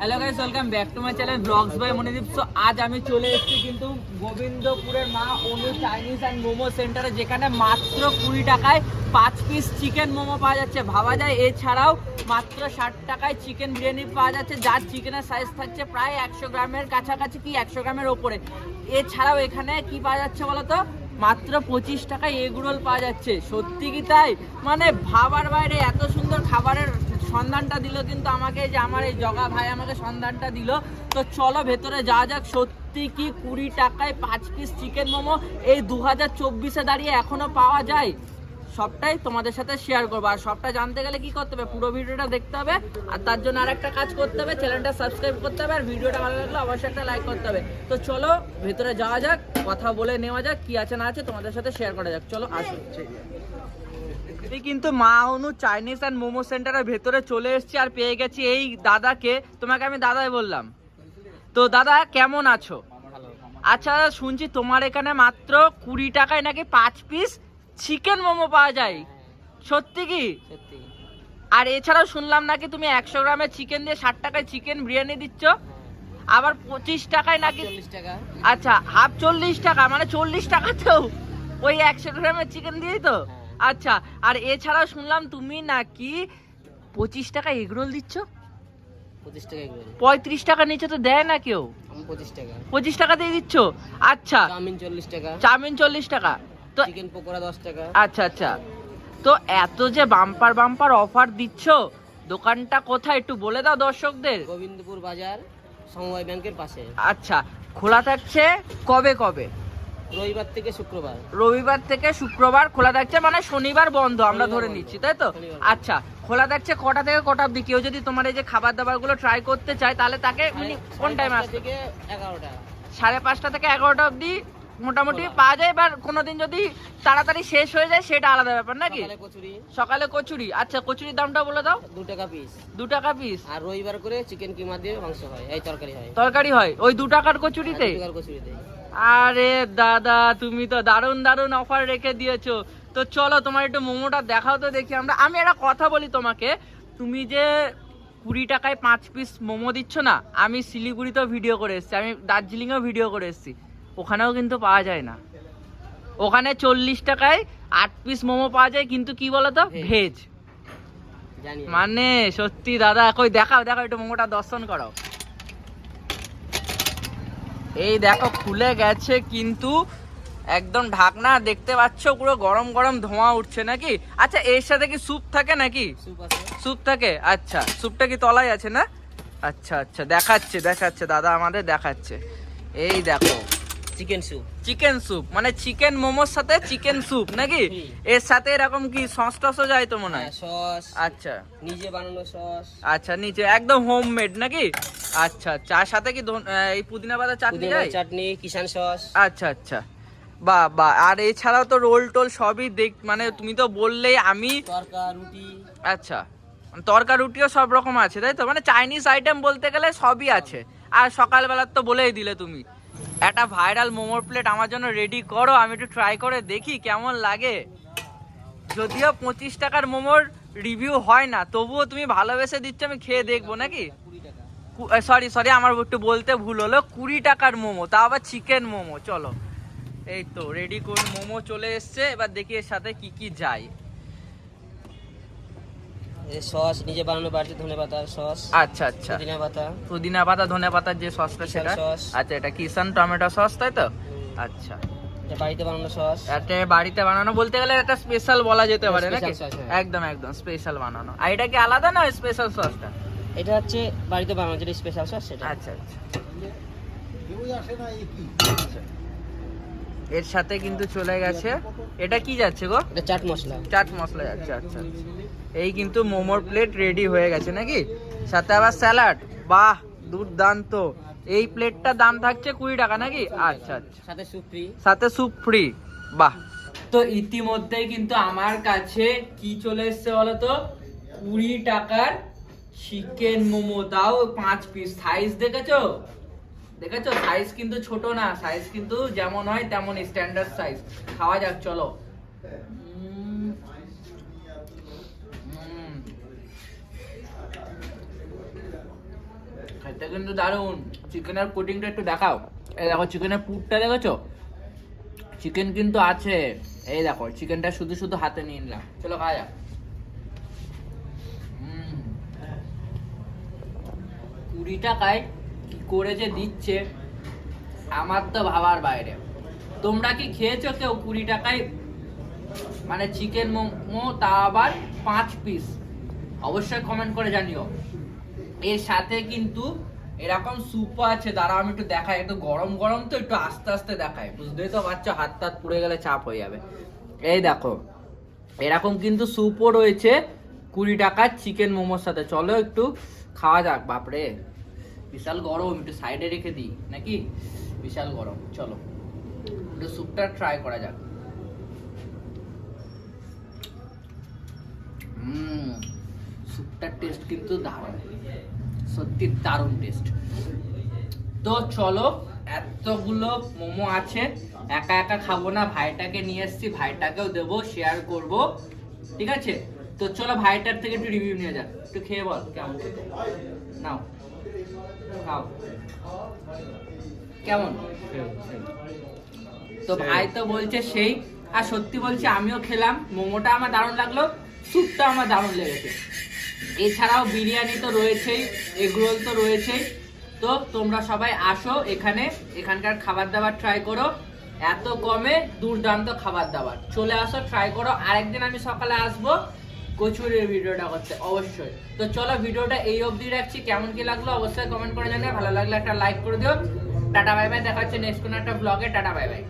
Hello guys welcome back to my channel vlogs by Monideep so আজ আমি চলে এসেছি কিন্তু গোবিন্দপুরের মা অনু চাইনিজ অ্যান্ড মোমো সেন্টারে যেখানে মাত্র কুড়ি টাকায় পাঁচ পিস চিকেন মোমো পাওয়া যাচ্ছে। ভাবা যায় এছাড়াও মাত্র ষাট টাকায় চিকেন বিরিয়ানি পাওয়া যাচ্ছে, যার চিকেনের সাইজ থাকছে প্রায় একশো গ্রামের কাছাকাছি কি একশো গ্রামের ওপরে। এছাড়াও এখানে কি পাওয়া যাচ্ছে বলতো? মাত্র পঁচিশ টাকায় এগ রোল পাওয়া যাচ্ছে। সত্যি কি তাই? মানে ভাবার বাইরে এত সুন্দর খাবারের সন্ধানটা দিল কিন্তু আমাকে যে আমার এই জগা ভাই আমাকে সন্ধানটা দিল। তো চলো ভেতরে যাওয়া যাক, সত্যি কি কুড়ি টাকায় পাঁচ পিস চিকেন মোমো? এই দু হাজার চব্বিশে দাঁড়িয়ে এখনও পাওয়া যায়? সবটাই তোমাদের সাথে শেয়ার করব। আর সবটা জানতে গেলে কি করতে হবে? পুরো ভিডিওটা দেখতে হবে। আর তার জন্য আর একটা কাজ করতে হবে চ্যানেলটা সাবস্ক্রাইব করতে হবে। আর ভিডিওটা ভালো লাগলে অবশ্যই একটা লাইক করতে হবে। তো চলো ভেতরে যাওয়া যাক, কথা বলে নেওয়া যাক, কি আছে না আছে তোমাদের সাথে শেয়ার করা যাক। চলো আসুন কিন্তু মা অনু চাইনিজ অ্যান্ড মোমো সেন্টারের ভেতরে চলে এসেছি আর পেয়ে গেছি এই দাদাকে। তোমাকে আমি দাদাই বললাম। তো দাদা কেমন আছো? আচ্ছা শুনছি তোমার এখানে মাত্র কুড়ি টাকায় নাকি পাঁচ পিস চিকেন মোমো পাওয়া যায়। সত্যি কি? আর এছাড়াও শুনলাম নাকি তুমি একশো গ্রামের চিকেন দিয়ে ষাট টাকায় চিকেন বিরিয়ানি দিচ্ছ। আবার পঁচিশ টাকায় নাকি আচ্ছা হাফ চল্লিশ টাকা মানে চল্লিশ টাকাতেও ওই একশো গ্রামের চিকেন দিয়েই তো? হ্যাঁ। আচ্ছা আর এছাড়াও শুনলাম তুমি নাকি পঁচিশ টাকা এগরোল দিচ্ছ? পঁচিশ টাকা এগুলো পঁয়ত্রিশ টাকা নিচে তো দেয় না কেউ? পঁচিশ টাকা। পঁচিশ টাকা দিয়ে দিচ্ছ? আচ্ছা। চাউমিন চল্লিশ টাকা। চাউমিন চল্লিশ টাকা। তো চিকেন পকোড়া দশ টাকা। আচ্ছা আচ্ছা। তো এত যে বাম্পার বাম্পার অফার দিচ্ছ দোকানটা কোথায় একটু বলে দাও দর্শকদের। গোবিন্দপুর বাজার সমবায় ব্যাংকের পাশে। আচ্ছা খোলা থাকছে কবে কবে? রবিবার থেকে শুক্রবার। রবিবার থেকে শুক্রবার খোলা থাকছে মানে শনিবার বন্ধ আমরা ধরে নিচ্ছি তাই তো? আচ্ছা খোলা থাকছে কটা থেকে কটা অবধি? কেউ যদি তোমার এই যে খাবার দাবারগুলো ট্রাই করতে চায় তাহলে তাকে মানে কোন টাইমে থেকে এগারোটা। সাড়ে পাঁচটা থেকে এগারোটা অবধি মোটামুটি পাওয়া যায় এবার কোনোদিন যদি তাড়াতাড়ি শেষ হয়ে যায় সেটা আলাদা ব্যাপার নাকি? সকালে কচুরি। সকালে কচুরি আচ্ছা কচুরির দামটা বলে দাও। দু টাকা পিস দু টাকা পিস আর রবিবার করে চিকেন কিমা দিয়ে মাংস হয় এই তরকারি হয়। তরকারি হয় ওই দু টাকার কচুরিতে? আর আরে দাদা তুমি তো দারুণ দারুণ অফার রেখে দিয়েছ। তো চলো তোমার একটু মোমোটা দেখাও তো দেখি আমরা। আমি একটা কথা বলি তোমাকে। তুমি যে কুড়ি টাকায় পাঁচ পিস মোমো দিচ্ছ না আমি শিলিগুড়িতেও ভিডিও করে এসেছি আমি দার্জিলিংয়েও ভিডিও করে এসেছি। ওখানেও কিন্তু পাওয়া যায় না। ওখানে চল্লিশ টাকায় আট পিস মোমো পাওয়া যায় কিন্তু কি বলতো। ভেজ। জানি মানে সত্যি দাদা কই দেখাও দেখাও একটু মোমোটা দর্শন করো এই দেখো খুলে গেছে কিন্তু একদম ঢাকনা দেখতে পাচ্ছ পুরো গরম গরম ধোঁয়া উঠছে নাকি? আচ্ছা এর সাথে কি স্যুপ থাকে নাকি? স্যুপ স্যুপ থাকে? আচ্ছা স্যুপটা কি তলায় আছে না? আচ্ছা আচ্ছা দেখাচ্ছে দেখাচ্ছে দাদা আমাদের দেখাচ্ছে। এই দেখো। চিকেন স্যুপ চিকেন স্যুপ মানে চিকেন মোমোর সাথে চিকেন স্যুপ নাকি? এর সাথে এরকম কি সস টসও যায় তো মনে হয়? সস আচ্ছা। নিজে বানানো সস আচ্ছা নিচে একদম হোমমেড নাকি? আচ্ছা আর সাথে কি এই পুদিনা পাতা চাটনি চাটনি কিষান সস। আচ্ছা আচ্ছা। বা বা আর এছাড়াও তো রোল টোল সবই দেখ মানে তুমি তো বললেই আমি তরকা রুটি। আচ্ছা তরকা রুটিও সব রকম আছে তাই তো? মানে চাইনিজ আইটেম বলতে গেলে সবই আছে। আর সকালবেলার তো বলেই দিলে তুমি। একটা ভাইরাল মোমোর প্লেট আমার জন্য রেডি করো আমি একটু ট্রাই করে দেখি কেমন লাগে। যদিও পঁচিশ টাকার মোমোর রিভিউ হয় না তবুও তুমি ভালোবেসে দিচ্ছ আমি খেয়ে দেখব নাকি? সরি সরি আমার একটু বলতে ভুল হলো। কুড়ি টাকার মোমো তা আবার চিকেন মোমো চলো। এই তো রেডি করে মোমো চলে এসছে। এবার দেখি এর সাথে কি কি যায়। সস নিজে বানানো বাড়িতে ধনে পাতার সস আচ্ছা আচ্ছা। পুদিনা পাতা। পুদিনা পাতা ধনে পাতার যে সসটা কিষান সেটা? আচ্ছা এটা কিষান টমেটো সস তাই তো? আচ্ছা। বাড়িতে বানানো সস এটা বাড়িতে বানানো বলতে গেলে স্পেশাল বলা যেতে পারে নাকি? হ্যাঁ। একদম একদম স্পেশাল বানানো। আর এটা কি আলাদা না স্পেশাল সসটা এটা হচ্ছে বাড়িতে বানানো যেটা স্পেশাল সস সেটা। আচ্ছা আচ্ছা। আচ্ছা। এর সাথে কিন্তু চলে গেছে। এটা কি যাচ্ছে গো? এটা চাট মশলা। চাট মশলা যাচ্ছে আচ্ছা আচ্ছা। এই কিন্তু মোমোর প্লেট রেডি হয়ে গেছে নাকি? সাথে আবার স্যালাড বাহ দুর্দান্ত। এই প্লেটটার দাম থাকছে কুড়ি টাকা নাকি? আচ্ছা আচ্ছা। সাথে স্যুপ ফ্রি সাথে স্যুপ ফ্রি বাহ। তো ইতিমধ্যেই কিন্তু আমার কাছে কি চলে এসছে বলতো? কুড়ি টাকার চিকেন মোমো তাও পাঁচ পিস সাইজ দেখেছ? দেখেছ? সাইজ কিন্তু ছোট না। সাইজ কিন্তু যেমন হয়, তেমন স্ট্যান্ডার্ড সাইজ খাওয়া যাক, চলো। খেতে কিন্তু দারুণ। চিকেনের কোটিংটা একটু দেখাও। এই দেখো চিকেনের পুরটা দেখেছ? চিকেন কিন্তু আছে। এই দেখো চিকেনটা শুধু শুধু হাতে নিয়ে নিলাম। চলো, খাওয়া যাক। কুড়ি টাকায় করে যে দিচ্ছে, আমার তো ভাবার বাইরে। তোমরা কি খেয়েছো কেউ কুড়ি টাকায়? মানে চিকেন মোমো, তা আবার পাঁচ পিস অবশ্যই কমেন্ট করে জানিও। এর সাথে কিন্তু এরকম স্যুপও আছে দাঁড়া আমি একটু দেখাই। একটু গরম গরম তো একটু আস্তে আস্তে দেখাই। বুঝতেই তো পারছ, হাত টাত পুড়ে গেলে চাপ হয়ে যাবে। এই দেখো, এরকম কিন্তু স্যুপও রয়েছে কুড়ি টাকার চিকেন মোমোর সাথে। চলো একটু খাওয়া যাক, বাপরে। বিশাল গরম, একটু সাইডে রেখে দিই, নাকি? বিশাল গরম, চলো। একটু স্যুপটা ট্রাই করা যাক। হুম স্যুপটার টেস্ট কিন্তু দারুণ। সত্যি দারুণ টেস্ট তো চলো, এতগুলো মোমো আছে, একা একা খাব না, ভাইটাকে নিয়ে এসেছি, ভাইটাকেও দেবো শেয়ার করব। ঠিক আছে? তো চলো ভাইটার থেকে একটু রিভিউ নিয়ে যাক। একটু খেয়ে বল কেমন নাও। খাও। কেমন? তো ভাই তো বলছে সেই। আর সত্যি বলছে আমিও খেলাম। মোমোটা আমার দারুণ লাগল। স্যুপটা আমার দারুণ লেগেছে। এছাড়াও বিরিয়ানি তো রয়েছেই এগরোল তো রয়েছেই। তো তোমরা সবাই আসো এখানে। এখানকার খাবার দাবার ট্রাই করো। এত কমে দুর্দান্ত খাবার দাবার চলে আসো ট্রাই করো। আরেকদিন আমি সকালে আসব। কচুরির ভিডিওটা করতে, অবশ্যই। তো চলো ভিডিওটা এই অবধি রাখছি। কেমন কি লাগল অবশ্যই কমেন্ট করে জানিয়ে ভালো লাগলে একটা লাইক করে দিও। টাটা বাই বাই দেখা হচ্ছে নেক্সট কোনো একটা ব্লগে টাটা বাই বাই